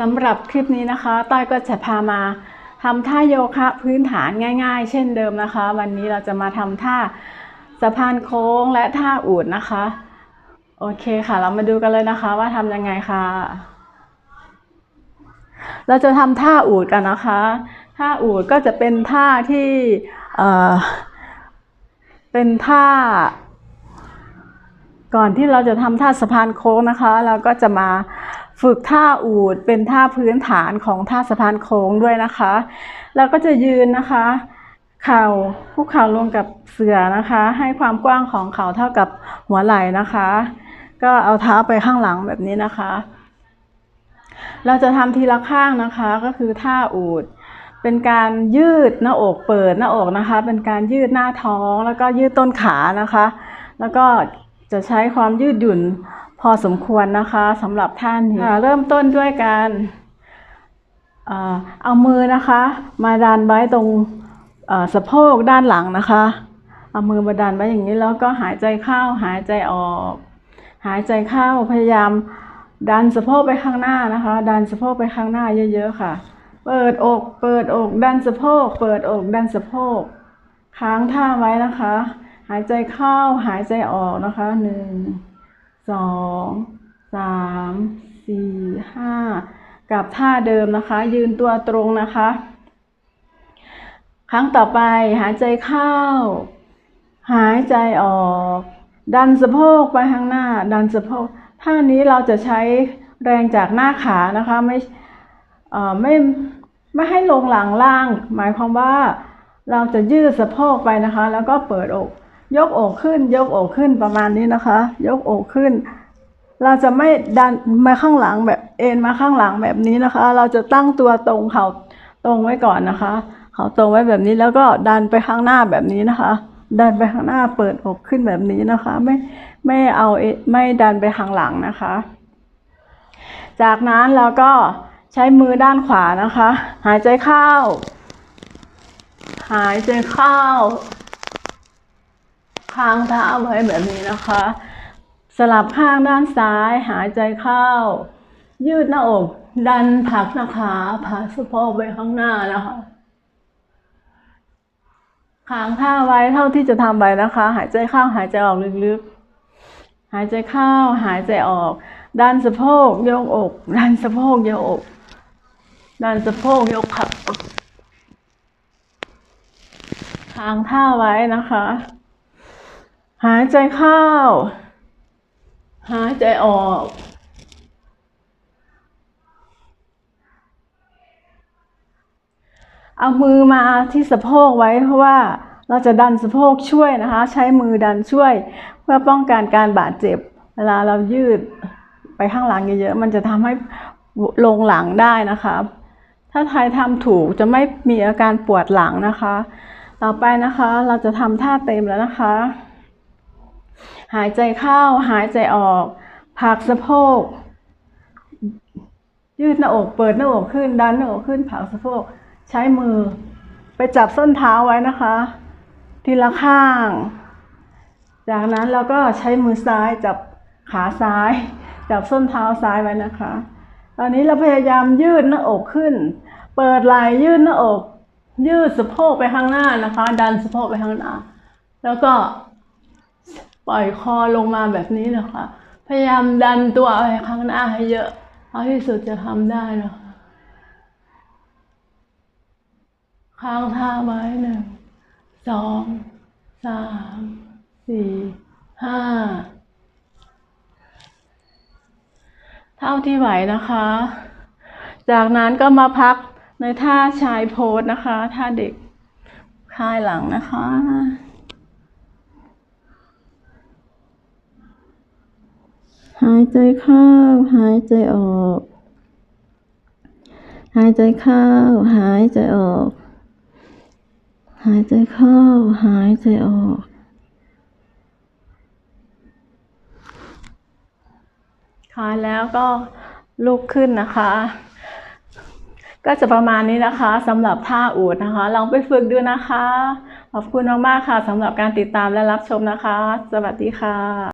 สำหรับคลิปนี้นะคะต้อยก็จะพามาทำท่าโยคะพื้นฐานง่าย ๆ เช่นเดิมนะคะ วันนี้เราจะมาทำท่าสะพานโค้งและท่าอูดนะคะ โอเคค่ะ เรามาดูกันเลยนะคะว่าทำยังไงค่ะ เราจะทำท่าอูดกันนะคะ ท่าอูดก็จะเป็นท่าที่เเป็นท่า ก่อนที่เราจะทำท่าสะพานโค้งนะคะ เราก็จะมาฝึกท่าอูดเป็นท่าพื้นฐานของท่าสะพานโค้งด้วยนะคะ เราก็จะยืนนะคะ เข่าคุกเข่าลงกับเสือนะคะ ให้ความกว้างของเข่าเท่ากับหัวไหล่นะคะ ก็เอาเท้าไปข้างหลังแบบนี้นะคะ เราจะทำทีละข้างนะคะก็คือท่าอูดเป็นการยืดหน้าอกเปิดหน้าอกนะคะ เป็นการยืดหน้าท้องแล้วก็ยืดต้นขานะคะ แล้วก็ จะใช้ความยืดหยุ่นพอสมควรนะคะสำหรับท่านนี้ค่ะเริ่มต้นด้วยการเอ่อเอามือนะคะ มาดันไว้ตรงเอ่อสะโพกด้านหลังนะคะ เอามือมาดันไว้อย่างนี้แล้วก็หายใจเข้าหายใจออก หายใจเข้าพยายามดันสะโพกไปข้างหน้านะคะ ดันสะโพกไปข้างหน้าเยอะๆค่ะ เปิดอก เปิดอก ดันสะโพก เปิดอก ดันสะโพก ค้างท่าไว้นะคะ หายใจเข้าหายใจออกนะคะหนึ่งสองสามสี่ห้ากับท่าเดิมนะคะ ยืนตัวตรงนะคะ ครั้งต่อไปหายใจเข้า หายใจออก ดันสะโพกไปข้างหน้า ดันสะโพกท่านี้เราจะใช้แรงจากหน้าขานะคะไม่ไม่ไม่ให้ลงหลังล่าง หมายความว่าเราจะยืดสะโพกไปนะคะ แล้วก็เปิดอก ยกอกขึ้น ยกอกขึ้นประมาณนี้นะคะ ยกอกขึ้น เราจะไม่ดันมาข้างหลังแบบเอ็นมาข้างหลังแบบนี้นะคะ เราจะตั้งตัวตรงเขาตรงไว้ก่อนนะคะ เขาตรงไว้แบบนี้แล้วก็ดันไปข้างหน้าแบบนี้นะคะ ดันไปข้างหน้าเปิดอกขึ้นแบบนี้นะคะ ไม่ไม่เอาไม่ดันไปข้างหลังนะคะ จากนั้นเราก็ใช้มือด้านขวานะคะ หายใจเข้า หายใจเข้า ค้างเท้าไว้แบบนี้นะคะ สลับข้างด้านซ้ายหายใจเข้า ยืดหน้าอก ดันผักหน้าขาผลักสะโพกไปข้างหน้านะคะค้างท่าไว้เท่าที่จะทำไปนะคะ หายใจเข้าหายใจออกลึกๆ หายใจเข้าหายใจออก ดันสะโพกยกอก ดันสะโพกยกอก ดันสะโพกยกขาค้างท่าไว้นะคะ หายใจเข้า หายใจออก เอามือมาที่สะโพกไว้เพราะว่าเราจะดันสะโพกช่วยนะคะ ใช้มือดันช่วย เพื่อป้องกันการบาดเจ็บ เวลาเรายืดไปข้างหลังเยอะๆมันจะทำให้ลงหลังได้นะคะ ถ้าใครทำถูกจะไม่มีอาการปวดหลังนะคะ ต่อไปนะคะเราจะทำท่าเต็มแล้วนะคะ หายใจเข้าหายใจออกผักสะโพก ยืดหน้าอก เปิดหน้าอกขึ้น ดันหน้าอกขึ้นผักสะโพก ใช้มือ ไปจับส้นเท้าไว้นะคะ ทีละข้าง จากนั้นเราก็ใช้มือซ้ายจับขาซ้าย จับส้นเท้าซ้ายไว้นะคะ ตอนนี้เราพยายามยืดหน้าอกขึ้น เปิดไหล่ยืดหน้าอก ยืดสะโพกไปข้างหน้านะคะ ดันสะโพกไปข้างหน้า แล้วก็ ปล่อยคอลงมาแบบนี้นะคะ พยายามดันตัวไปข้างหน้าให้เยอะเท่าที่สุดจะทำได้นะคะค้างท่าไว้หนึ่งสองสามสี่ห้าเท่าที่ไหวนะคะ จากนั้นก็มาพักในท่าชายโพสนะคะ ท่าเด็กคลายหลังนะคะ หายใจเข้า หายใจออก หายใจเข้า หายใจออก หายใจเข้า หายใจออก คลายแล้วก็ลุกขึ้นนะคะ ก็จะประมาณนี้นะคะสำหรับท่าอูดนะคะ ลองไปฝึกดูนะคะ ขอบคุณมากๆค่ะสำหรับการติดตามและรับชมนะคะ สวัสดีค่ะ